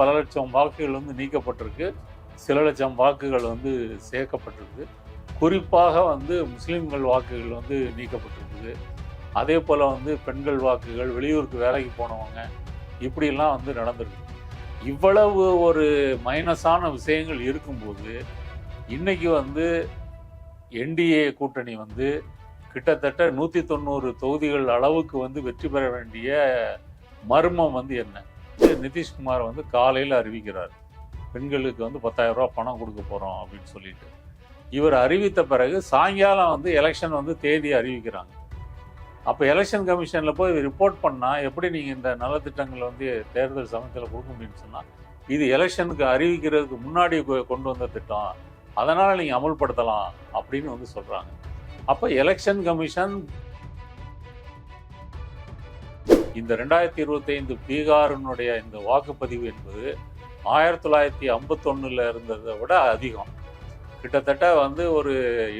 பல லட்சம் வாக்குகள் வந்து நீக்கப்பட்டிருக்கு. சில லட்சம் வாக்குகள் வந்து சேர்க்கப்பட்டிருக்கு. குறிப்பாக வந்து முஸ்லீம்கள் வாக்குகள் வந்து நீக்கப்பட்டிருக்குது. அதே போல் வந்து பெண்கள் வாக்குகள் வெளியூருக்கு வேலைக்கு போனவங்க இப்படியெல்லாம் வந்து நடந்திருக்கு. இவ்வளவு ஒரு மைனஸான விஷயங்கள் இருக்கும்போது இன்றைக்கி வந்து என்டிஏ கூட்டணி வந்து கிட்டத்தட்ட நூற்றி தொண்ணூறு தொகுதிகள் அளவுக்கு வந்து வெற்றி பெற வேண்டிய மர்மம் வந்து என்ன? நிதிஷ்குமார் வந்து காலையில் அறிவிக்கிறார். பெண்களுக்கு வந்து பத்தாயிரம் ரூபா பணம் கொடுக்க போகிறோம் அப்படின்னு சொல்லிட்டு. இவர் அறிவித்த பிறகு சாயங்காலம் வந்து எலெக்ஷன் வந்து தேதி அறிவிக்கிறாங்க. அப்போ எலெக்ஷன் கமிஷனில் போய் ரிப்போர்ட் பண்ணால் எப்படி நீங்கள் இந்த நலத்திட்டங்களை வந்து தேர்தல் சமயத்தில் கொடுக்க முடியும்னு சொன்னால் இது எலெக்ஷனுக்கு அறிவிக்கிறதுக்கு முன்னாடி கொ- கொண்டு வந்த திட்டம். அதனால் நீங்கள் அமல்படுத்தலாம் அப்படின்னு வந்து சொல்கிறாங்க அப்போ எலெக்ஷன் கமிஷன் இந்த ரெண்டாயிரத்தி இருபத்தைந்து பீகாரினுடைய இந்த வாக்குப்பதிவு என்பது ஆயிரத்தி தொள்ளாயிரத்தி ஐம்பத்தொன்னுல இருந்ததை விட அதிகம். கிட்டத்தட்ட வந்து ஒரு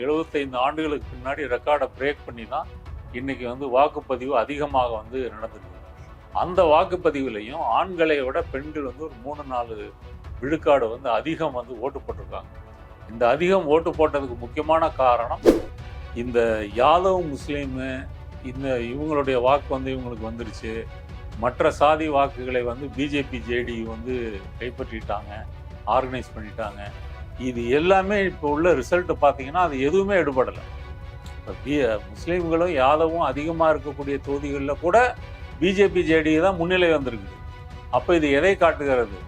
எழுபத்தைந்து ஆண்டுகளுக்கு பின்னாடி ரெக்கார்டை பிரேக் பண்ணி தான் இன்றைக்கி வந்து வாக்குப்பதிவு அதிகமாக வந்து நடந்துருக்கு அந்த வாக்குப்பதிவுலையும் ஆண்களை விட பெண்கள் வந்து ஒரு மூணு நாலு விழுக்காடு வந்து அதிகம் வந்து ஓட்டு போட்டிருக்காங்க. இந்த அதிகம் ஓட்டு போட்டதுக்கு முக்கியமான காரணம் இந்த யாதவ் முஸ்லீமு இந்த இவங்களுடைய வாக்கு வந்து இவங்களுக்கு வந்துருச்சு. மற்ற சாதி வாக்குகளை வந்து பிஜேபி ஜேடி வந்து கைப்பற்றிட்டாங்க ஆர்கனைஸ் பண்ணிட்டாங்க. இது எல்லாமே இப்போ உள்ள ரிசல்ட்டு பார்த்தீங்கன்னா அது எதுவுமே எடுபடலை. இப்போ முஸ்லீம்களும் யாதவும் அதிகமாக இருக்கக்கூடிய தொகுதிகளில் கூட பிஜேபி ஜேடி தான் முன்னிலை வந்திருக்குது. அப்போ இது எதை காட்டுகிறது?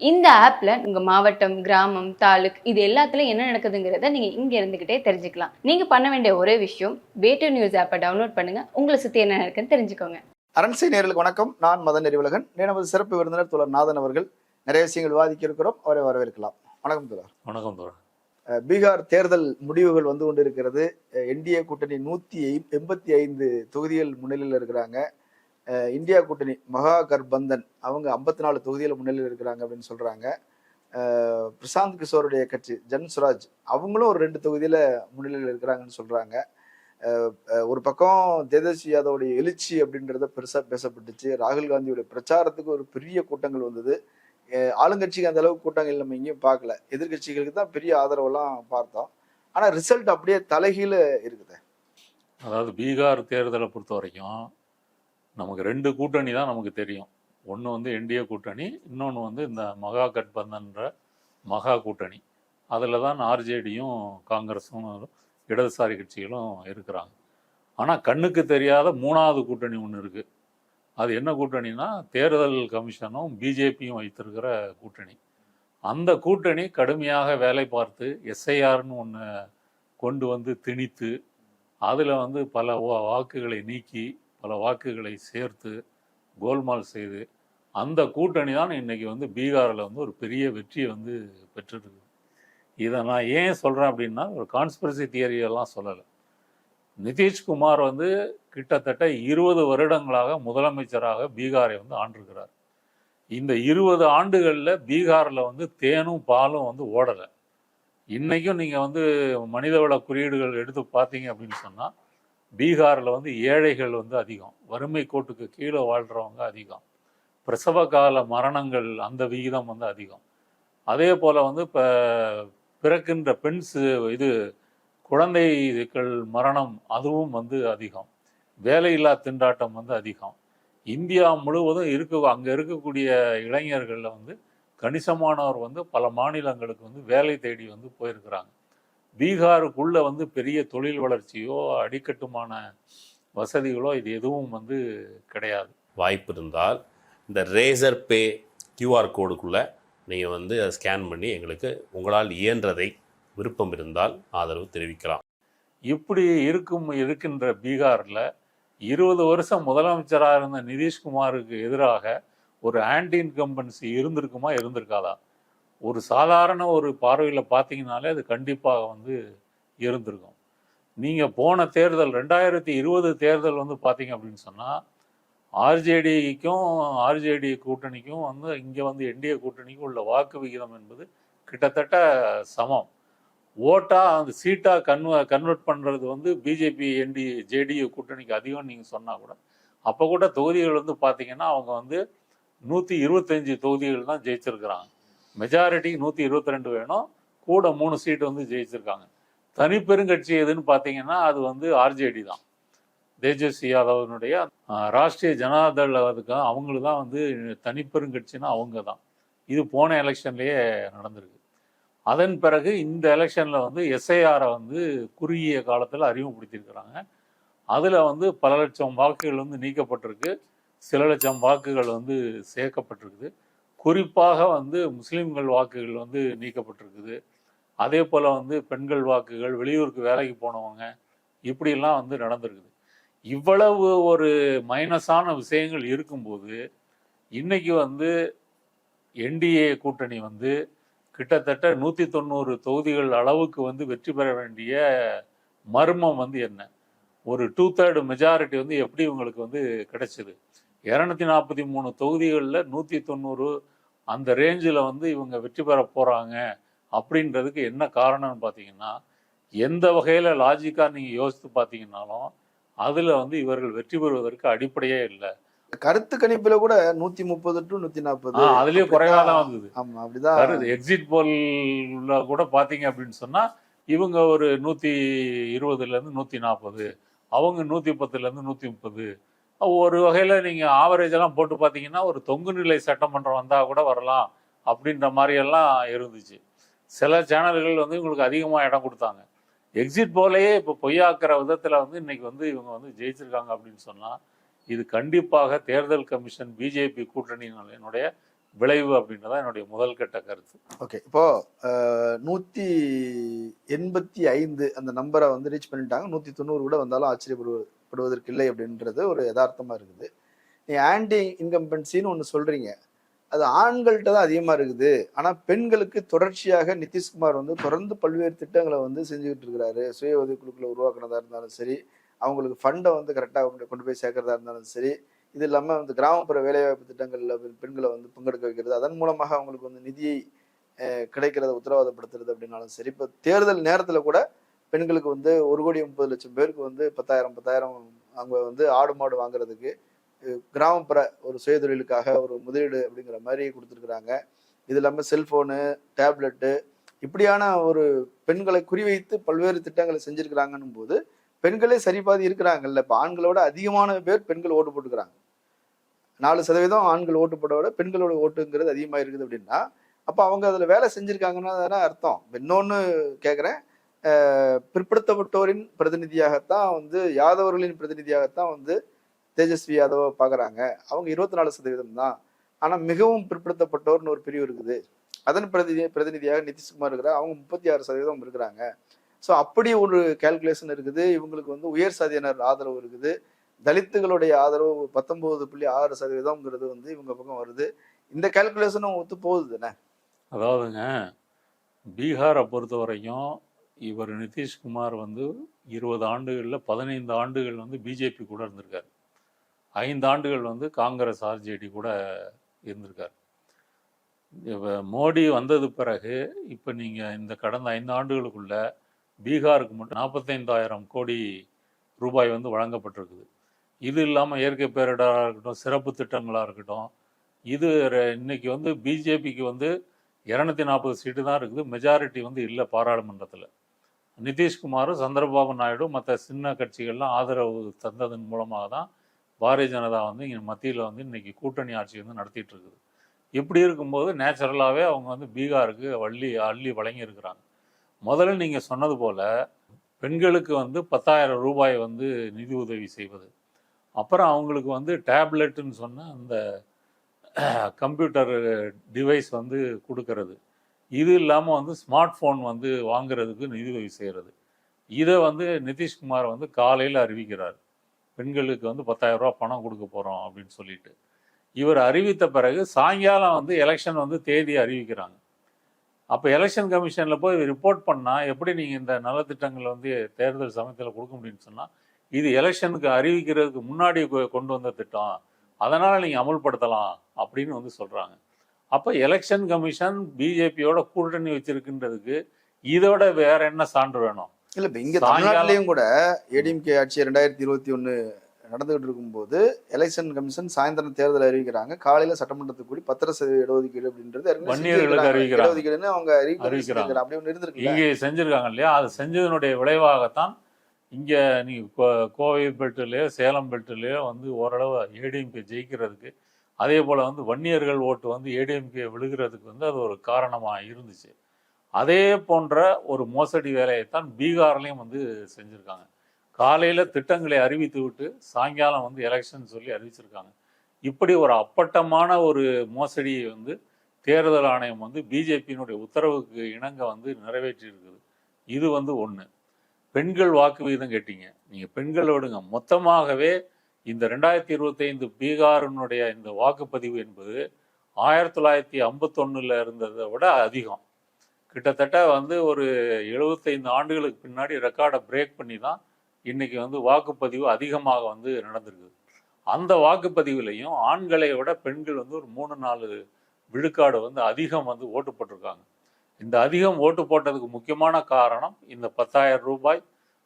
இந்த ஆப்ல உங்க மாவட்டம் கிராமம் தாலுக் இது எல்லாத்துலயும் என்ன நடக்குதுங்கிறத நீங்க இங்க இருந்துகிட்டே தெரிஞ்சுக்கலாம். நீங்க பண்ண வேண்டிய ஒரே விஷயம் வேட்டு நியூஸ் ஆப்பை டவுன்லோட் பண்ணுங்க. உங்களை சுத்தி என்ன நடக்குன்னு தெரிஞ்சுக்கோங்க. அரண்சை நேர்களுக்கு வணக்கம். நான் மதன் நெறிவுலகன் நமது சிறப்பு விருந்தினர் தோழர் நாதன் அவர்கள். நிறைய விஷயங்கள் விவாதிக்க இருக்கிறோம் அவரை வரவேற்கலாம். வணக்கம் தோழர். வணக்கம் அஹ் பீகார் தேர்தல் முடிவுகள் வந்து கொண்டிருக்கிறது. என்டிஏ கூட்டணி நூத்தி எண்பத்தி ஐந்து தொகுதிகள் முன்னிலையில் இருக்கிறாங்க. இந்தியா கூட்டணி மகா கர்பந்தன் அவங்க ஐம்பத்தி நாலு தொகுதியில் முன்னிலையில் இருக்கிறாங்க அப்படின்னு சொல்கிறாங்க பிரசாந்த் கிஷோருடைய கட்சி ஜன் சுராஜ் அவங்களும் ஒரு ரெண்டு தொகுதியில் முன்னிலையில் இருக்கிறாங்கன்னு சொல்கிறாங்க ஒரு பக்கம் தேஜஸ்வி யாதவுடைய எழுச்சி அப்படின்றத பெருசாக பேசப்பட்டுச்சு. ராகுல் காந்தியோட பிரச்சாரத்துக்கு ஒரு பெரிய கூட்டங்கள் வந்தது. ஆளுங்கட்சிக்கு அந்த அளவுக்கு கூட்டங்கள் நம்ம எங்கேயும் பார்க்கல. எதிர்கட்சிகளுக்கு தான் பெரிய ஆதரவெல்லாம் பார்த்தோம். ஆனால் ரிசல்ட் அப்படியே தலைகீழ இருக்குது. அதாவது பீகார் தேர்தலை பொறுத்த வரைக்கும் நமக்கு ரெண்டு கூட்டணி தான் நமக்கு தெரியும். ஒன்று வந்து என்டிஏ கூட்டணி இன்னொன்று வந்து இந்த மகா கட்பந்தன்ற மகா கூட்டணி. அதில் தான் ஆர்ஜேடியும் காங்கிரஸும் இடதுசாரி கட்சிகளும் இருக்கிறாங்க. ஆனால் கண்ணுக்கு தெரியாத மூணாவது கூட்டணி ஒன்று இருக்குது அது என்ன கூட்டணினா தேர்தல் கமிஷனும் பிஜேபியும் வைத்திருக்கிற கூட்டணி. அந்த கூட்டணி கடுமையாக வேலை பார்த்து எஸ்ஐஆர்னு ஒன்று கொண்டு வந்து திணித்து அதில் வந்து பல வாக்குகளை நீக்கி பல வாக்குகளை சேர்த்து கோல்மால் செய்து அந்த கூட்டணி தான் இன்றைக்கி வந்து பீகாரில் வந்து ஒரு பெரிய வெற்றியை வந்து பெற்றுருக்கு. இதை நான் ஏன் சொல்கிறேன் அப்படின்னா ஒரு கான்ஸ்பிரசி தியரியெல்லாம் சொல்லலை. நிதிஷ்குமார் வந்து கிட்டத்தட்ட இருபது வருடங்களாக முதலமைச்சராக பீகாரை வந்து ஆண்டிருக்கிறார். இந்த இருபது ஆண்டுகளில் பீகாரில் வந்து தேனும் பாலும் வந்து ஓடலை. இன்றைக்கும் நீங்கள் வந்து மனிதவள குறியீடுகள் எடுத்து பார்த்தீங்க அப்படின்னு சொன்னால் பீகாரில் வந்து ஏழைகள் வந்து அதிகம். வறுமை கோட்டுக்கு கீழே வாழ்கிறவங்க அதிகம். பிரசவ கால மரணங்கள் அந்த விகிதம் வந்து அதிகம். அதே போல் வந்து இப்போ பிறக்கின்ற பெண்ஸ் இது குழந்தைகள் மரணம் அதுவும் வந்து அதிகம். வேலையில்லா திண்டாட்டம் வந்து அதிகம். இந்தியா முழுவதும் இருக்க அங்கே இருக்கக்கூடிய இளைஞர்களில் வந்து கணிசமானவர் வந்து பல மாநிலங்களுக்கு வந்து வேலை தேடி வந்து போயிருக்கிறாங்க. பீகாருக்குள்ள வந்து பெரிய தொழில் வளர்ச்சியோ அடிக்கட்டுமான வசதிகளோ இது எதுவும் வந்து கிடையாது. வாய்ப்பு இருந்தால் இந்த ரேசர் பே கியூஆர் கோடுக்குள்ளே நீங்கள் வந்து அதை ஸ்கேன் பண்ணி எங்களுக்கு உங்களால் இயன்றதை விருப்பம் இருந்தால் ஆதரவு தெரிவிக்கலாம். இப்படி இருக்கும் இருக்கின்ற பீகாரில் இருபது வருஷம் முதலமைச்சராக இருந்த நிதிஷ்குமாருக்கு எதிராக ஒரு ஆன்டி இன்கம்பன்சி இருந்திருக்குமா இருந்திருக்காதா? ஒரு சாதாரண ஒரு பார்வையில் பார்த்தீங்கனாலே அது கண்டிப்பாக வந்து இருந்திருக்கும். நீங்கள் போன தேர்தல் ரெண்டாயிரத்தி இருபது தேர்தல் வந்து பார்த்தீங்க அப்படின்னு சொன்னால் ஆர்ஜேடிக்கும் ஆர்ஜேடி கூட்டணிக்கும் வந்து இங்கே வந்து என்டிஏ கூட்டணிக்கும் உள்ள வாக்கு விகிதம் என்பது கிட்டத்தட்ட சமம். ஓட்டாக அந்த சீட்டாக கன்வ கன்வெர்ட் பண்ணுறது வந்து பிஜேபி என்டி ஜேடியு கூட்டணிக்கு அதிகம் நீங்கள் சொன்னால் கூட அப்போ கூட தொகுதிகள் வந்து பார்த்தீங்கன்னா அவங்க வந்து நூற்றி இருபத்தஞ்சி தொகுதிகள் தான் ஜெயிச்சிருக்கிறாங்க. மெஜாரிட்டி நூற்றி இருபத்தி ரெண்டு வேணும். கூட மூணு சீட் வந்து ஜெயிச்சிருக்காங்க. தனிப்பெருங்கட்சி எதுன்னு பார்த்தீங்கன்னா அது வந்து ஆர்ஜேடி தான். தேஜஸ்வி யாதவனுடைய ராஷ்ட்ரிய ராஷ்டிரிய ஜனதாதள் அதுக்கு அவங்களுக்கு தான் வந்து தனிப்பெருங்கட்சின்னா அவங்க தான் இது போன எலெக்ஷன்லேயே நடந்திருக்கு. அதன் பிறகு இந்த எலெக்ஷனில் வந்து எஸ்ஐஆரை வந்து குறுகிய காலத்தில் அறிமுகப்படுத்தியிருக்கிறாங்க. அதில் வந்து பல லட்சம் வாக்குகள் வந்து நீக்கப்பட்டிருக்கு. சில லட்சம் வாக்குகள் வந்து சேர்க்கப்பட்டிருக்குது. குறிப்பாக வந்து முஸ்லீம்கள் வாக்குகள் வந்து நீக்கப்பட்டிருக்குது. அதே போல் வந்து பெண்கள் வாக்குகள் வெளியூருக்கு வேலைக்கு போனவங்க இப்படியெல்லாம் வந்து நடந்திருக்குது. இவ்வளவு ஒரு மைனஸான விஷயங்கள் இருக்கும்போது இன்னைக்கு வந்து என்டிஏ கூட்டணி வந்து கிட்டத்தட்ட நூற்றி தொண்ணூறு தொகுதிகள் அளவுக்கு வந்து வெற்றி பெற வேண்டிய மர்மம் வந்து என்ன? ஒரு டூ தேர்டு மெஜாரிட்டி வந்து எப்படி இவங்களுக்கு வந்து கிடைச்சது? இரநூத்தி நாற்பத்தி மூணு தொகுதிகளில் நூற்றி தொண்ணூறு அந்த ரேஞ்சில் வந்து இவங்க வெற்றி பெற போகிறாங்க அப்படின்றதுக்கு என்ன காரணம்னு பார்த்தீங்கன்னா எந்த வகையில் லாஜிக்காக நீங்கள் யோசித்து பார்த்தீங்கன்னாலும் அதில் வந்து இவர்கள் வெற்றி பெறுவதற்கு அடிப்படையே இல்லை. கருத்து கணிப்புல கூட நூத்தி முப்பது டு நூத்தி நாற்பது அதுலேயே குறைவாக தான் வந்தது. ஆமா அப்படிதான் எக்ஸிட் போல்ல கூட பார்த்தீங்க அப்படின்னு சொன்னா இவங்க ஒரு நூத்தி இருபதுல இருந்து நூத்தி நாற்பது அவங்க நூத்தி பத்துல இருந்து நூத்தி முப்பது ஒரு வகையில் நீங்கள் ஆவரேஜெல்லாம் போட்டு பார்த்தீங்கன்னா ஒரு தொங்கு நிலை சட்டமன்றம் வந்தால் கூட வரலாம் அப்படின்ற மாதிரியெல்லாம் இருந்துச்சு. சில சேனல்கள் வந்து இவங்களுக்கு அதிகமாக இடம் கொடுத்தாங்க. எக்ஸிட் போலேயே இப்போ பொய்யாக்குற விதத்தில் வந்து இன்றைக்கி வந்து இவங்க வந்து ஜெயிச்சிருக்காங்க அப்படின்னு சொன்னால் இது கண்டிப்பாக தேர்தல் கமிஷன் பிஜேபி கூட்டணியினுடைய விளைவு அப்படின்றதான் என்னுடைய முதல் கட்ட கருத்து. ஓகே இப்போ நூற்றி நூத்தி எண்பத்தி ஐந்து அந்த நம்பரை வந்து ரீச் பண்ணிட்டாங்க. நூத்தி தொண்ணூறு கூட வந்தாலும் ஆச்சரியப்படுவது இல்லை அப்படின்றது ஒரு யதார்த்தமாக இருக்குது. நீ ஆன்டி இன்கம்பன்சின்னு ஒன்று சொல்கிறீங்க அது ஆண்கள்கிட்ட தான் அதிகமாக இருக்குது. ஆனால் பெண்களுக்கு தொடர்ச்சியாக நிதிஷ்குமார் வந்து தொடர்ந்து பல்வேறு திட்டங்களை வந்து செஞ்சுக்கிட்டு இருக்கிறாரு. சுய உதவிக்குழுக்களை உருவாக்குனதாக இருந்தாலும் சரி அவங்களுக்கு ஃபண்டை வந்து கரெக்டாக கொண்டு போய் சேர்க்கறதா இருந்தாலும் சரி இது இல்லாமல் வந்து கிராமப்புற வேலைவாய்ப்பு திட்டங்களில் பெண்களை வந்து பங்கெடுக்க வைக்கிறது அதன் மூலமாக அவங்களுக்கு வந்து நிதியை கிடைக்கிறத உத்தரவாதப்படுத்துறது அப்படின்னாலும் சரி இப்போ தேர்தல் நேரத்தில் கூட பெண்களுக்கு வந்து ஒரு கோடி முப்பது லட்சம் பேருக்கு வந்து பத்தாயிரம் பத்தாயிரம் அவங்க வந்து ஆடு மாடு வாங்குறதுக்கு கிராமப்புற ஒரு சுயதொழிலுக்காக ஒரு முதலீடு அப்படிங்கிற மாதிரி கொடுத்துருக்குறாங்க. இது இல்லாமல் செல்ஃபோனு டேப்லெட்டு இப்படியான ஒரு பெண்களை குறிவைத்து பல்வேறு திட்டங்களை செஞ்சுருக்கிறாங்கன்னும் போது பெண்களே சரிபாதி இருக்கிறாங்கல்ல. இப்போ ஆண்களோட அதிகமான பேர் பெண்கள் ஓட்டு போட்டுக்கிறாங்க. நாலு சதவீதம் ஆண்கள் ஓட்டு போட விட பெண்களோட ஓட்டுங்கிறது அதிகமாக இருக்குது அப்படின்னா அப்போ அவங்க அதில் வேலை செஞ்சுருக்காங்கன்னா தானே அர்த்தம். இன்னொன்று கேட்குறேன் பிற்படுத்தப்பட்டோரின் பிரதிநிதியாகத்தான் வந்து யாதவர்களின் பிரதிநிதியாகத்தான் வந்து தேஜஸ்வி யாதவை பார்க்குறாங்க அவங்க இருபத்தி நாலு சதவீதம் தான். ஆனால் மிகவும் பிற்படுத்தப்பட்டோர்னு ஒரு பிரிவு இருக்குது. அதன் பிரதிநிதி பிரதிநிதியாக நிதிஷ்குமார் இருக்கிறார். அவங்க முப்பத்தி ஆறு சதவீதம் இருக்கிறாங்க. ஸோ அப்படி ஒரு கால்குலேஷன் இருக்குது. இவங்களுக்கு வந்து உயர் சாதியினர் ஆதரவு இருக்குது. தலித்துகளுடைய ஆதரவு பத்தொன்பது புள்ளி ஆறு சதவீதம்ங்கிறது வந்து இவங்க பக்கம் வருது. இந்த கால்குலேஷனும் ஒத்து போகுது தானே? அதாவதுங்க பீகாரை பொறுத்த வரைக்கும் இவர் நிதிஷ்குமார் வந்து இருபது ஆண்டுகளில் பதினைந்து ஆண்டுகள் வந்து பிஜேபி கூட இருந்திருக்காரு. ஐந்து ஆண்டுகள் வந்து காங்கிரஸ் ஆர்ஜேடி கூட இருந்திருக்கார். மோடி வந்தது பிறகு இப்போ நீங்கள் இந்த கடந்த ஐந்து ஆண்டுகளுக்குள்ள பீகாருக்கு மட்டும் நாற்பத்தைந்தாயிரம் கோடி ரூபாய் வந்து வழங்கப்பட்டிருக்குது. இது இல்லாமல் இயற்கை பேரிடராக இருக்கட்டும் சிறப்பு திட்டங்களாக இருக்கட்டும் இது இன்னைக்கு வந்து பிஜேபிக்கு வந்து இரநூத்தி நாற்பது சீட்டு தான் இருக்குது. மெஜாரிட்டி வந்து இல்லை பாராளுமன்றத்தில். நிதிஷ்குமாரும் சந்திரபாபு நாயுடு மற்ற சின்ன கட்சிகள்லாம் ஆதரவு தந்ததன் மூலமாக தான் பாரதிய ஜனதா வந்து இங்கே மத்தியில் வந்து இன்னைக்கு கூட்டணி ஆட்சி வந்து நடத்திட்டு இருக்குது. இப்படி இருக்கும்போது நேச்சுரலாகவே அவங்க வந்து பீகாருக்கு வள்ளி அள்ளி வழங்கி இருக்கிறாங்க முதல்ல நீங்கள் சொன்னது போல் பெண்களுக்கு வந்து பத்தாயிரம் ரூபாய் வந்து நிதி உதவி செய்வது. அப்புறம் அவங்களுக்கு வந்து டேப்லெட்டுன்னு சொன்ன அந்த கம்ப்யூட்டர் டிவைஸ் வந்து கொடுக்கறது. இது இல்லாமல் வந்து ஸ்மார்ட் ஃபோன் வந்து வாங்குறதுக்கு நிதியுதவி செய்கிறது இதை வந்து நிதிஷ்குமார் வந்து காலையில் அறிவிக்கிறார். பெண்களுக்கு வந்து பத்தாயிரம் ரூபா பணம் கொடுக்க போகிறோம் அப்படின்னு சொல்லிட்டு. இவர் அறிவித்த பிறகு சாயங்காலம் வந்து எலெக்ஷன் வந்து தேதி அறிவிக்கிறாங்க. அப்போ எலெக்ஷன் கமிஷனில் போய் ரிப்போர்ட் பண்ணால் எப்படி நீங்கள் இந்த நலத்திட்டங்களை வந்து தேர்தல் சமயத்தில் கொடுக்க முடியும்னு சொன்னால் இது எலெக்ஷனுக்கு அறிவிக்கிறதுக்கு முன்னாடி கொ- கொண்டு வந்த திட்டம். அதனால் நீங்கள் அமல்படுத்தலாம் அப்படின்னு வந்து சொல்கிறாங்க அப்போ எலெக்ஷன் கமிஷன் பிஜேபியோட கூட்டணி வச்சிருக்குன்றதுக்கு இதோட வேற என்ன சான்று வேணும்? இல்ல இப்ப இங்க தமிழ்நாட்டிலையும் கூட ஏடிஎம்கே ஆட்சி ரெண்டாயிரத்தி இருபத்தி ஒண்ணு நடந்துகிட்டு இருக்கும்போது எலெக்ஷன் கமிஷன் சாயந்தரம் தேர்தல் அறிவிக்கிறாங்க. காலையில சட்டமன்றத்துக்கு கூடி பத்திர சதவீத இடஒதுக்கீடு அப்படின்றது. இடஒதுக்கீடுன்னு அவங்க அறிவிக்கிறாங்க. அப்படி ஒன்று இருந்திருக்குல்ல? இங்கே செஞ்சிருக்காங்க இல்லையா? அது செஞ்சதனுடைய விளைவாகத்தான் இங்க நீங்க கோவை பெல்ட்லயோ சேலம் பெல்ட்லயோ வந்து ஓரளவு ஏடிஎம்கே ஜெயிக்கிறதுக்கு அதே போல் வந்து வன்னியர்கள் ஓட்டு வந்து ஏடிஎம்கே விழுகிறதுக்கு வந்து அது ஒரு காரணமாக இருந்துச்சு. அதே போன்ற ஒரு மோசடி வேலையைத்தான் பீகார்லேயும் வந்து செஞ்சுருக்காங்க. காலையில் திட்டங்களை அறிவித்து விட்டு சாயங்காலம் வந்து எலெக்ஷன் சொல்லி அறிவிச்சிருக்காங்க. இப்படி ஒரு அப்பட்டமான ஒரு மோசடியை வந்து தேர்தல் ஆணையம் வந்து பிஜேபியினுடைய உத்தரவுக்கு இணங்க வந்து நிறைவேற்றியிருக்குது. இது வந்து ஒன்று பெண்கள் வாக்கு விகிதம் கேட்டீங்க. நீங்கள் பெண்கள் விடுங்க. மொத்தமாகவே இந்த ரெண்டாயிரத்தி இருபத்தைந்து பீகாரினுடைய இந்த வாக்குப்பதிவு என்பது ஆயிரத்தி தொள்ளாயிரத்தி ஐம்பத்தொன்னுல இருந்ததை விட அதிகம். கிட்டத்தட்ட வந்து ஒரு எழுபத்தைந்து ஆண்டுகளுக்கு பின்னாடி ரெக்கார்டை பிரேக் பண்ணி தான் இன்னைக்கு வந்து வாக்குப்பதிவு அதிகமாக வந்து நடந்திருக்குது அந்த வாக்குப்பதிவுலையும் ஆண்களை விட பெண்கள் வந்து ஒரு மூணு நாலு விழுக்காடு வந்து அதிகம் வந்து ஓட்டு போட்டிருக்காங்க. இந்த அதிகம் ஓட்டு போட்டதுக்கு முக்கியமான காரணம் இந்த பத்தாயிரம் ரூபாய்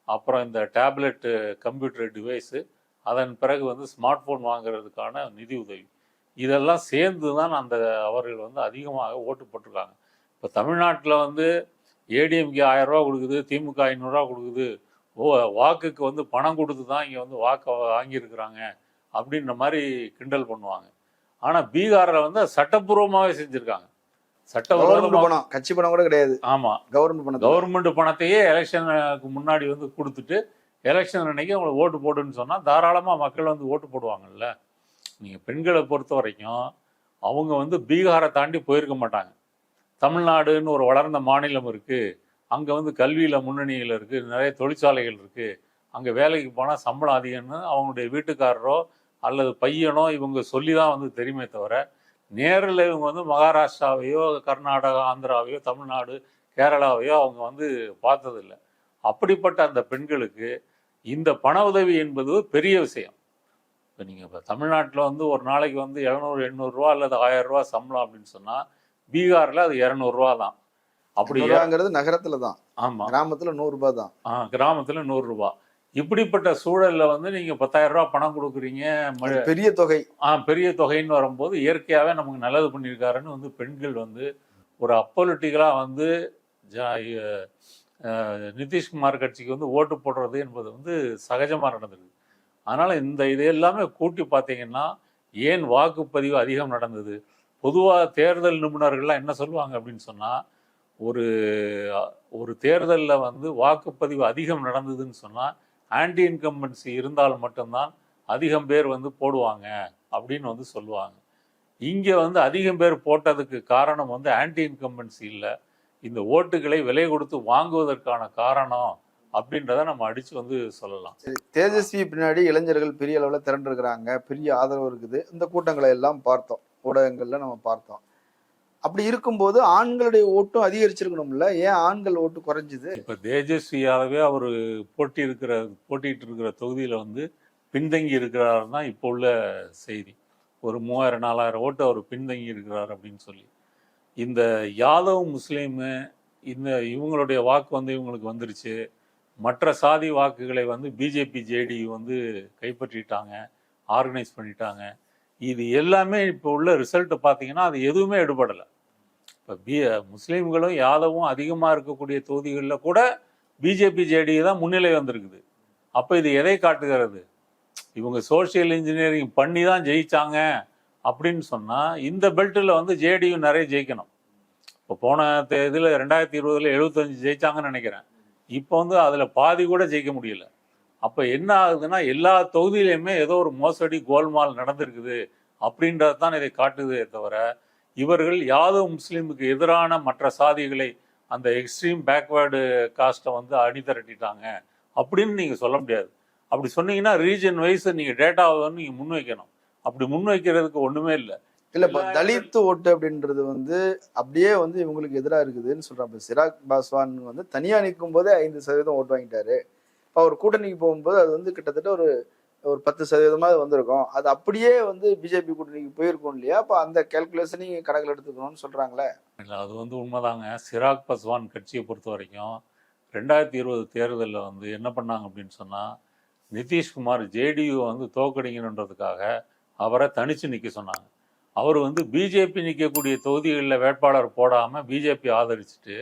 அப்புறம் இந்த டேப்லெட்டு கம்ப்யூட்டர் டிவைஸு அதன் பிறகு வந்து ஸ்மார்ட் ஃபோன் வாங்குறதுக்கான நிதி உதவி. இதெல்லாம் சேர்ந்து தான் அந்த அவர்கள் வந்து அதிகமாக ஓட்டு போட்டிருக்காங்க. இப்போ தமிழ்நாட்டில் வந்து ஏடிஎம்கே ஆயிரம் ரூபா கொடுக்குது திமுக ஐநூறுரூவா கொடுக்குது. ஓ வாக்குக்கு வந்து பணம் கொடுத்து தான் இங்கே வந்து வாக்கை வாங்கியிருக்கிறாங்க அப்படின்ற மாதிரி கிண்டல் பண்ணுவாங்க. ஆனால் பீகாரில் வந்து சட்டப்பூர்வமாகவே செஞ்சுருக்காங்க. சட்டவிரோதமாக பணம் கட்சி பணம் கூட கிடையாது. ஆமாம் கவர்மெண்ட் பணம் கவர்மெண்ட் பணத்தையே எலெக்ஷனுக்கு முன்னாடி வந்து கொடுத்துட்டு எலெக்ஷன் அன்னைக்கு அவங்களுக்கு ஓட்டு போடுன்னு சொன்னால் தாராளமாக மக்கள் வந்து ஓட்டு போடுவாங்கல்ல. நீங்கள் பெண்களை பொறுத்த வரைக்கும் அவங்க வந்து பீகாரை தாண்டி போயிருக்க மாட்டாங்க. தமிழ்நாடுன்னு ஒரு வளர்ந்த மாநிலம் இருக்குது அங்கே வந்து கல்வியில் முன்னணியில் இருக்குது நிறைய தொழிற்சாலைகள் இருக்குது அங்கே வேலைக்கு போனால் சம்பளம் அதிகம்னு அவங்களுடைய வீட்டுக்காரரோ அல்லது பையனோ இவங்க சொல்லி தான் வந்து தெரியுமே தவிர நேரில் இவங்க வந்து மகாராஷ்டிராவையோ கர்நாடகா ஆந்திராவையோ தமிழ்நாடு கேரளாவையோ அவங்க வந்து பார்த்ததில்ல. அப்படிப்பட்ட அந்த பெண்களுக்கு இந்த பண உதவி என்பது பெரிய விஷயம். இப்போ நீங்கள் இப்போ தமிழ்நாட்டில் வந்து ஒரு நாளைக்கு வந்து எழுநூறு எண்ணூறுரூவா அல்லது ஆயிரம் ரூபா சம்பளம் அப்படின்னு சொன்னால் பீகாரில் அது இரநூறுவா தான். அப்படி ரூபாங்கிறது நகரத்துல தான். ஆமாம் கிராமத்துல நூறு ரூபாய் தான். ஆ கிராமத்தில் நூறுரூவா இப்படிப்பட்ட சூழலில் வந்து நீங்கள் பத்தாயிரம் ரூபா பணம் கொடுக்குறீங்க பெரிய தொகை. ஆ பெரிய தொகைன்னு வரும்போது இயற்கையாகவே நமக்கு நல்லது பண்ணியிருக்காருன்னு வந்து பெண்கள் வந்து ஒரு அப்பொலிட்டிக்கலாக வந்து நிதிஷ்குமார் கட்சிக்கு வந்து ஓட்டு போடுறது என்பது வந்து சகஜமாக நடந்திருக்கு அதனால் இந்த இது எல்லாமே கூட்டி பார்த்தீங்கன்னா ஏன் வாக்குப்பதிவு அதிகம் நடந்தது? பொதுவாக தேர்தல் நிபுணர்கள்லாம் என்ன சொல்லுவாங்க அப்படின்னு சொன்னால் ஒரு ஒரு தேர்தலில் வந்து வாக்குப்பதிவு அதிகம் நடந்ததுன்னு சொன்னால் ஆன்டி இன்கம்பன்சி இருந்தால் மட்டும்தான் அதிகம் பேர் வந்து போடுவாங்க அப்படின்னு வந்து சொல்லுவாங்க. இங்கே வந்து அதிகம் பேர் போட்டதுக்கு காரணம் வந்து ஆன்டி இன்கம்பன்சி இல்லை. இந்த ஓட்டுகளை விலை கொடுத்து வாங்குவதற்கான காரணம் அப்படின்றத நம்ம அடிச்சு வந்து சொல்லலாம். தேஜஸ்வி பின்னாடி இளைஞர்கள் பெரிய அளவுல திரண்டிருக்கிறாங்க. பெரிய ஆதரவு இருக்குது. இந்த கூட்டங்களை எல்லாம் பார்த்தோம். ஊடகங்கள்ல நம்ம பார்த்தோம். அப்படி இருக்கும்போது ஆண்களுடைய ஓட்டும் அதிகரிச்சிருக்கணும்ல? ஏன் ஆண்கள் ஓட்டு குறைஞ்சுது? இப்போ தேஜஸ்வியாகவே அவர் போட்டி இருக்கிற போட்டிட்டு இருக்கிற தொகுதியில் வந்து பின்தங்கி இருக்கிறார் தான் இப்போ உள்ள செய்தி. ஒரு மூவாயிரம் நாலாயிரம் ஓட்டு அவர் பின்தங்கி இருக்கிறார் அப்படின்னு சொல்லி. இந்த யாதவ் முஸ்லீமு இந்த இவங்களுடைய வாக்கு வந்து இவங்களுக்கு வந்துருச்சு. மற்ற சாதி வாக்குகளை வந்து பிஜேபி ஜேடியு வந்து கைப்பற்றிட்டாங்க ஆர்கனைஸ் பண்ணிட்டாங்க. இது எல்லாமே இப்போ உள்ள ரிசல்ட்டை பார்த்தீங்கன்னா அது எதுவுமே எடுபடலை. இப்போ பி முஸ்லீம்களும் யாதவும் அதிகமாக இருக்கக்கூடிய தொகுதிகளில் கூட பிஜேபி ஜேடி தான் முன்னிலை வந்திருக்குது. அப்போ இது எதை காட்டுகிறது? இவங்க சோஷியல் இன்ஜினியரிங் பண்ணி தான் ஜெயிச்சாங்க. அப்படின்னு சொன்னால் இந்த பெல்ட்டில் வந்து ஜேடியு நிறைய ஜெயிக்கணும். இப்போ போன இதில் ரெண்டாயிரத்தி இருபதில் எழுபத்தஞ்சு ஜெயிச்சாங்கன்னு நினைக்கிறேன். இப்போ வந்து அதில் பாதி கூட ஜெயிக்க முடியல. அப்போ என்ன ஆகுதுன்னா எல்லா தொகுதியிலையுமே ஏதோ ஒரு மோசடி கோல்மால் நடந்திருக்குது அப்படின்றது தான் இதை காட்டுதே தவிர இவர்கள் யாதோ முஸ்லீமுக்கு எதிரான மற்ற சாதிகளை அந்த எக்ஸ்ட்ரீம் பேக்வேர்டு காஸ்ட்டை வந்து அணிதிரட்டிட்டாங்க அப்படின்னு நீங்கள் சொல்ல முடியாது. அப்படி சொன்னீங்கன்னா ரீஜன் வைஸ் நீங்கள் டேட்டாவை வந்து நீங்கள் முன்வைக்கணும். அப்படி முன்வைக்கிறதுக்கு ஒன்றுமே இல்லை. இல்ல இப்ப தலித் ஓட்டு அப்படின்றது வந்து அப்படியே வந்து இவங்களுக்கு எதிரா இருக்குதுன்னு சொல்றாங்க சிராக் பாஸ்வான் வந்து தனியா நிற்கும் போதே ஐந்து சதவீதம் ஓட்டு வாங்கிட்டாரு. இப்ப அவர் கூட்டணிக்கு போகும்போது அது வந்து கிட்டத்தட்ட ஒரு ஒரு பத்து சதவீதமாவது வந்திருக்கும். அது அப்படியே வந்து பிஜேபி கூட்டணிக்கு போயிருக்கும் இல்லையா? அப்ப அந்த கேல்குலேஷனையும் கணக்கில் எடுத்துக்கணும்னு சொல்றாங்களே. இல்லை அது வந்து உண்மைதாங்க. சிராக் பஸ்வான் கட்சியை பொறுத்த வரைக்கும் ரெண்டாயிரத்தி இருபது தேர்தலில் வந்து என்ன பண்ணாங்க அப்படின்னு சொன்னால் நிதிஷ்குமார் ஜேடியு வந்து தோக்கடிக்கணுன்றதுக்காக அவரை தனிச்சு நிற்க சொன்னாங்க. அவர் வந்து பிஜேபி நிற்கக்கூடிய தொகுதிகளில் வேட்பாளர் போடாமல் பிஜேபி ஆதரிச்சுட்டு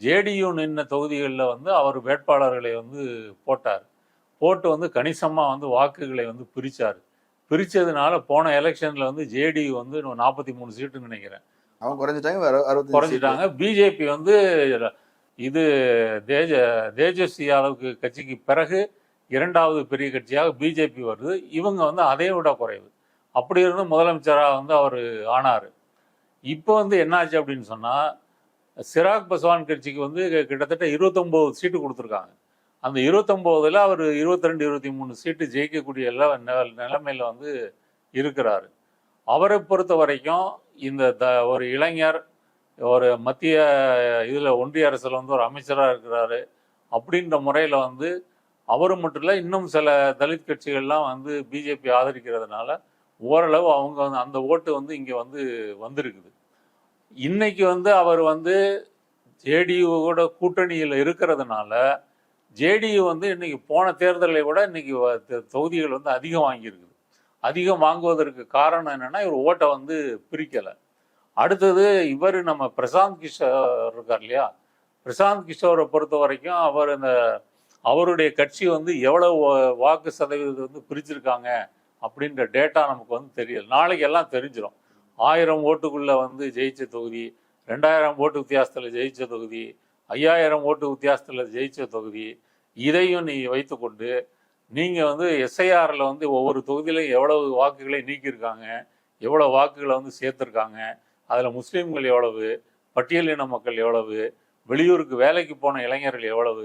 ஜேடியு நின்ன தொகுதிகளில் வந்து அவர் வேட்பாளர்களை வந்து போட்டார். போட்டு வந்து கணிசமாக வந்து வாக்குகளை வந்து பிரித்தார் பிரித்ததுனால போன எலெக்ஷனில் வந்து ஜேடியு வந்து நாற்பத்தி மூணு சீட்டுன்னு நினைக்கிறேன். அவங்க குறைஞ்சிட்டாங்க குறைஞ்சிட்டாங்க. பிஜேபி வந்து இது தேஜ தேஜஸ்வி யாதவுக்கு கட்சிக்கு பிறகு இரண்டாவது பெரிய கட்சியாக பிஜேபி வருது. இவங்க வந்து அதை விட குறைவு. அப்படி இருந்து முதலமைச்சராக வந்து அவர் ஆனார். இப்போ வந்து என்னாச்சு அப்படின்னு சொன்னால் சிராக் பஸ்வான் கட்சிக்கு வந்து கிட்டத்தட்ட இருபத்தொம்போது சீட்டு கொடுத்துருக்காங்க. அந்த இருபத்தொம்போதில் அவர் இருபத்திரெண்டு இருபத்தி மூணு சீட்டு ஜெயிக்கக்கூடிய எல்லா நிலைமையில் வந்து இருக்கிறாரு. அவரை பொறுத்த வரைக்கும் இந்த த ஒரு இளைஞர் ஒரு மத்திய இதில் ஒன்றிய அரசில் வந்து ஒரு அமைச்சராக இருக்கிறாரு அப்படின்ற முறையில் வந்து அவர் மட்டும் இல்லை இன்னும் சில தலித் கட்சிகள்லாம் வந்து பிஜேபி ஆதரிக்கிறதுனால ஓரளவு அவங்க வந்து அந்த ஓட்டு வந்து இங்கே வந்து வந்திருக்குது. இன்னைக்கு வந்து அவர் வந்து ஜேடியூவோட கூட்டணியில் இருக்கிறதுனால ஜேடியு வந்து இன்னைக்கு போன தேர்தலை விட இன்னைக்கு வ- தொகுதிகள் வந்து அதிகம் வாங்கியிருக்குது. அதிகம் வாங்குவதற்கு காரணம் என்னன்னா இவர் ஓட்டை வந்து பிரிக்கலை. அடுத்தது இவர் நம்ம பிரசாந்த் கிஷோர் இருக்கார் இல்லையா? பிரசாந்த் கிஷோரை பொறுத்த வரைக்கும் அவர் இந்த அவருடைய கட்சி வந்து எவ்வளவு வாக்கு சதவீதத்தை வந்து பிரிச்சிருக்காங்க? அப்படின்ற டேட்டா நமக்கு வந்து தெரியல. நாளைக்கு எல்லாம் தெரிஞ்சிடும் ஆயிரம் ஓட்டுக்குள்ள வந்து ஜெயிச்ச தொகுதி ரெண்டாயிரம் ஓட்டு வித்தியாசத்தில் ஜெயிச்ச தொகுதி ஐயாயிரம் ஓட்டு வித்தியாசத்தில் ஜெயிச்ச தொகுதி இதையும் நீ வைத்துக்கொண்டு நீங்கள் வந்து எஸ்ஐஆரில் வந்து ஒவ்வொரு தொகுதியிலையும் எவ்வளவு வாக்குகளை நீக்கியிருக்காங்க எவ்வளோ வாக்குகளை வந்து சேர்த்துருக்காங்க அதில் முஸ்லீம்கள் எவ்வளவு பட்டியலின மக்கள் எவ்வளவு வெளியூருக்கு வேலைக்கு போன இளைஞர்கள் எவ்வளவு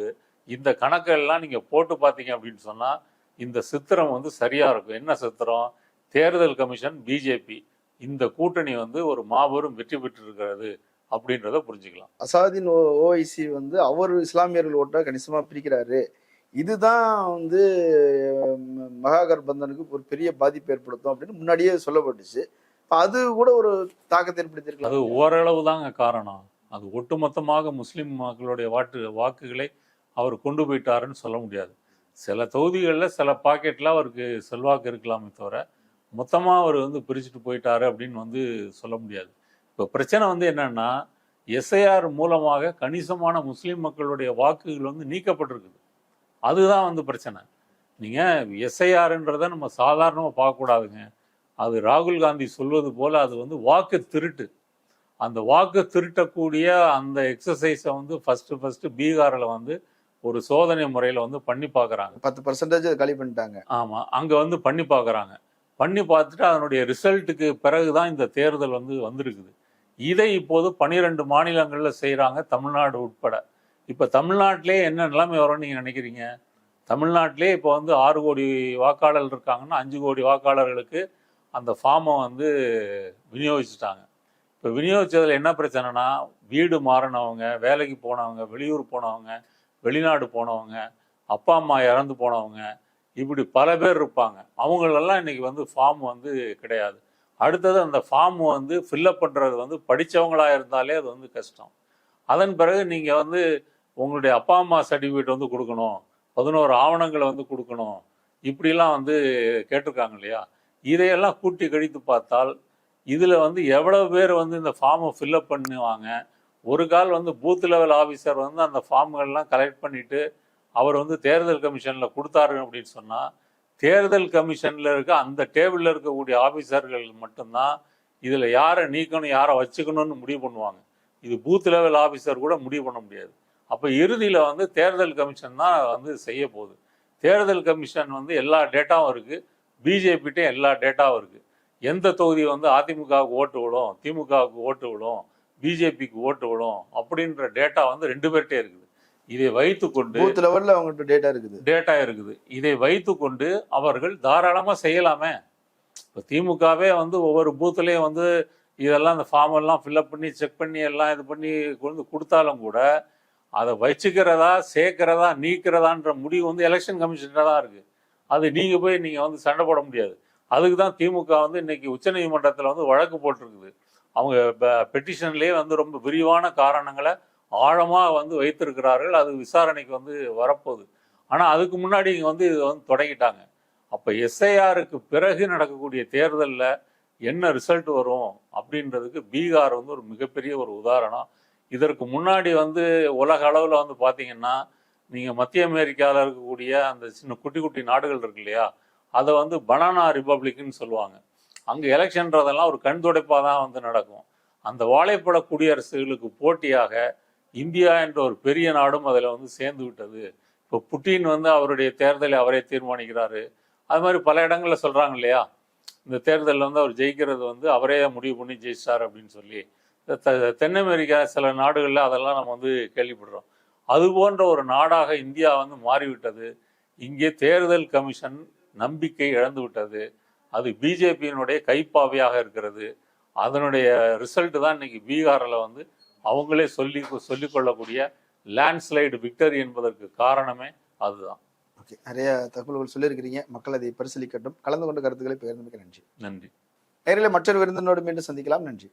இந்த கணக்கெல்லாம் நீங்கள் போட்டு பார்த்தீங்க அப்படின்னு சொன்னால் இந்த சித்திரம் வந்து சரியாக இருக்கும். என்ன சித்திரம்? தேர்தல் கமிஷன் பிஜேபி இந்த கூட்டணி வந்து ஒரு மாபெரும் வெற்றி பெற்றிருக்கிறது அப்படின்றத புரிஞ்சுக்கலாம். அசாதின் ஓஐசி வந்து அவர் இஸ்லாமியர்கள் ஓட்டை கணிசமா பிரிக்கிறாரு. இதுதான் வந்து மகாகர்பந்தனுக்கு ஒரு பெரிய பாதிப்பு ஏற்படுத்தும் அப்படின்னு முன்னாடியே சொல்லப்பட்டுச்சு. அது கூட ஒரு தாக்கத்தை அது ஏற்படுத்தியிருக்கலாம். ஓரளவு தாங்க காரணம். அது ஒட்டுமொத்தமாக முஸ்லிம் மக்களுடைய வாட்டு வாக்குகளை அவர் கொண்டு போயிட்டாருன்னு சொல்ல முடியாது. சில தொகுதிகளில் சில பாக்கெட்டில் அவருக்கு செல்வாக்கு இருக்கலாமே தவிர மொத்தமாக அவர் வந்து பிரிச்சுட்டு போயிட்டாரு அப்படின்னு வந்து சொல்ல முடியாது. இப்போ பிரச்சனை வந்து என்னன்னா எஸ்ஐஆர் மூலமாக கணிசமான முஸ்லீம் மக்களுடைய வாக்குகள் வந்து நீக்கப்பட்டிருக்குது. அதுதான் வந்து பிரச்சனை. நீங்கள் எஸ்ஐஆர்ன்றதை நம்ம சாதாரணமாக பார்க்கக்கூடாதுங்க. அது ராகுல் காந்தி சொல்வது போல் அது வந்து வாக்கு திருட்டு. அந்த வாக்கு திருட்டக்கூடிய அந்த எக்ஸசைஸை வந்து ஃபஸ்ட்டு ஃபஸ்ட்டு பீகாரில் வந்து ஒரு சோதனை முறையில் வந்து பண்ணி பார்க்குறாங்க பத்து பர்சன்டேஜ் காலி பண்ணிட்டாங்க. ஆமாம் அங்கே வந்து பண்ணி பார்க்குறாங்க பண்ணி பார்த்துட்டு அதனுடைய ரிசல்ட்டுக்கு பிறகு தான் இந்த தேர்தல் வந்து வந்திருக்குது. இதை இப்போது பன்னிரெண்டு மாநிலங்களில் செய்கிறாங்க தமிழ்நாடு உட்பட. இப்போ தமிழ்நாட்டிலே என்ன நிலைமை வரும்னு நீங்கள் நினைக்கிறீங்க? தமிழ்நாட்டிலே இப்போ வந்து ஆறு கோடி வாக்காளர் இருக்காங்கன்னா அஞ்சு கோடி வாக்காளர்களுக்கு அந்த ஃபார்மை வந்து விநியோகிச்சிட்டாங்க. இப்போ விநியோகிச்சதில் என்ன பிரச்சனைனா வீடு மாறினவங்க வேலைக்கு போனவங்க வெளியூர் போனவங்க வெளிநாடு போனவங்க அப்பா அம்மா இறந்து போனவங்க இப்படி பல பேர் இருப்பாங்க. அவங்களெல்லாம் இன்னைக்கு வந்து ஃபார்ம் வந்து கிடையாது. அடுத்தது அந்த ஃபார்ம் வந்து ஃபில்லப் பண்ணுறது வந்து படித்தவங்களாக இருந்தாலே அது வந்து கஷ்டம். அதன் பிறகு நீங்கள் வந்து உங்களுடைய அப்பா அம்மா சர்டிஃபிகேட் வந்து கொடுக்கணும். பதினோரு ஆவணங்களை வந்து கொடுக்கணும். இப்படிலாம் வந்து கேட்டிருக்காங்க இல்லையா? இதையெல்லாம் கூட்டி கழித்து பார்த்தால் இதில் வந்து எவ்வளோ பேர் வந்து இந்த ஃபார்மை ஃபில்லப் பண்ணுவாங்க? ஒரு கால் வந்து பூத் லெவல் ஆஃபீஸர் வந்து அந்த ஃபார்ம்கள்லாம் கலெக்ட் பண்ணிட்டு அவர் வந்து தேர்தல் கமிஷனில் கொடுத்தாரு அப்படின்னு சொன்னால் தேர்தல் கமிஷனில் இருக்க அந்த டேபிளில் இருக்கக்கூடிய ஆஃபீஸர்கள் மட்டும்தான் இதில் யாரை நீக்கணும் யாரை வச்சுக்கணும்னு முடிவு பண்ணுவாங்க. இது பூத் லெவல் ஆஃபீஸர் கூட முடிவு பண்ண முடியாது. அப்போ இறுதியில் வந்து தேர்தல் கமிஷன் தான் வந்து செய்ய போகுது. தேர்தல் கமிஷன் வந்து எல்லா டேட்டாவும் இருக்குது பிஜேபிகிட்ட எல்லா டேட்டாவும் இருக்குது எந்த தொகுதி வந்து அதிமுகவுக்கு ஓட்டு விடும் திமுகவுக்கு ஓட்டு விடும் பிஜேபிக்கு ஓட்டு விடும் அப்படின்ற டேட்டா வந்து ரெண்டு பேர்கிட்டே இருக்குது. இதை வைத்துக்கொண்டு பூத் லெவல்ல அவங்ககிட்ட டேட்டா இருக்குது. டேட்டா இருக்குது. இதை வைத்துக்கொண்டு அவர்கள் தாராளமாக செய்யலாமே. இப்போ திமுகவே வந்து ஒவ்வொரு பூத்துலேயும் வந்து இதெல்லாம் இந்த ஃபார்ம் எல்லாம் ஃபில்அப் பண்ணி செக் பண்ணி எல்லாம் இது பண்ணி கொண்டு கொடுத்தாலும் கூட அதை வச்சுக்கிறதா சேர்க்கிறதா நீக்கிறதான்ற முடிவு வந்து எலெக்ஷன் கமிஷன்ல தான் இருக்கு. அது நீங்க போய் நீங்க வந்து சண்டை போட முடியாது. அதுக்கு தான் திமுக வந்து இன்னைக்கு உச்சநீதிமன்றத்தில் வந்து வழக்கு போட்டிருக்குது. அவங்க பெட்டிஷன்லேயே வந்து ரொம்ப விரிவான காரணங்களை ஆழமாக வந்து வைத்திருக்கிறார்கள். அது விசாரணைக்கு வந்து வரப்போகுது. ஆனால் அதுக்கு முன்னாடி இங்கே வந்து இதை வந்து தொடங்கிட்டாங்க. அப்போ எஸ்ஐஆருக்கு பிறகு நடக்கக்கூடிய தேர்தலில் என்ன ரிசல்ட் வரும் அப்படின்றதுக்கு பீகார் வந்து ஒரு மிகப்பெரிய ஒரு உதாரணம். இதற்கு முன்னாடி வந்து உலக அளவில் வந்து பார்த்தீங்கன்னா நீங்கள் மத்திய அமெரிக்காவில் இருக்கக்கூடிய அந்த சின்ன குட்டி குட்டி நாடுகள் இருக்கு இல்லையா? அதை வந்து பனானா ரிப்பப்ளிக்னு சொல்லுவாங்க. அங்கே எலெக்ஷன்றதெல்லாம் ஒரு கண் துடைப்பாக தான் வந்து நடக்கும். அந்த வாழைப்பட குடியரசுகளுக்கு போட்டியாக இந்தியா என்ற ஒரு பெரிய நாடும் அதில் வந்து சேர்ந்து விட்டது. இப்போ புட்டின் வந்து அவருடைய தேர்தலை அவரே தீர்மானிக்கிறாரு. அது மாதிரி பல இடங்களில் சொல்கிறாங்க இல்லையா? இந்த தேர்தலில் வந்து அவர் ஜெயிக்கிறது வந்து அவரே முடிவு பண்ணி ஜெயிச்சார் அப்படின்னு சொல்லி. இந்த தென் அமெரிக்கா சில நாடுகளில் அதெல்லாம் நம்ம வந்து கேள்விப்படுறோம். அது போன்ற ஒரு நாடாக இந்தியா வந்து மாறிவிட்டது. இங்கே தேர்தல் கமிஷன் நம்பிக்கை இழந்து விட்டது. அது பிஜேபியினுடைய கைப்பாவையாக இருக்கிறது. அதனுடைய ரிசல்ட் தான் இன்னைக்கு பீகாரில் வந்து அவங்களே சொல்லி சொல்லிக்கொள்ளக்கூடிய லேண்ட்ஸ்லைடு விக்டரி என்பதற்கு காரணமே அதுதான். ஓகே நிறைய தகவல்கள் சொல்லியிருக்கிறீங்க. மக்கள் அதை பரிசீலிக்கட்டும். கலந்து கொண்ட கருத்துக்களை பகிர்ந்தமைக்க நன்றி. நன்றி. நேரில் மற்றொரு விருந்தினோடு மீண்டும் சந்திக்கலாம். நன்றி.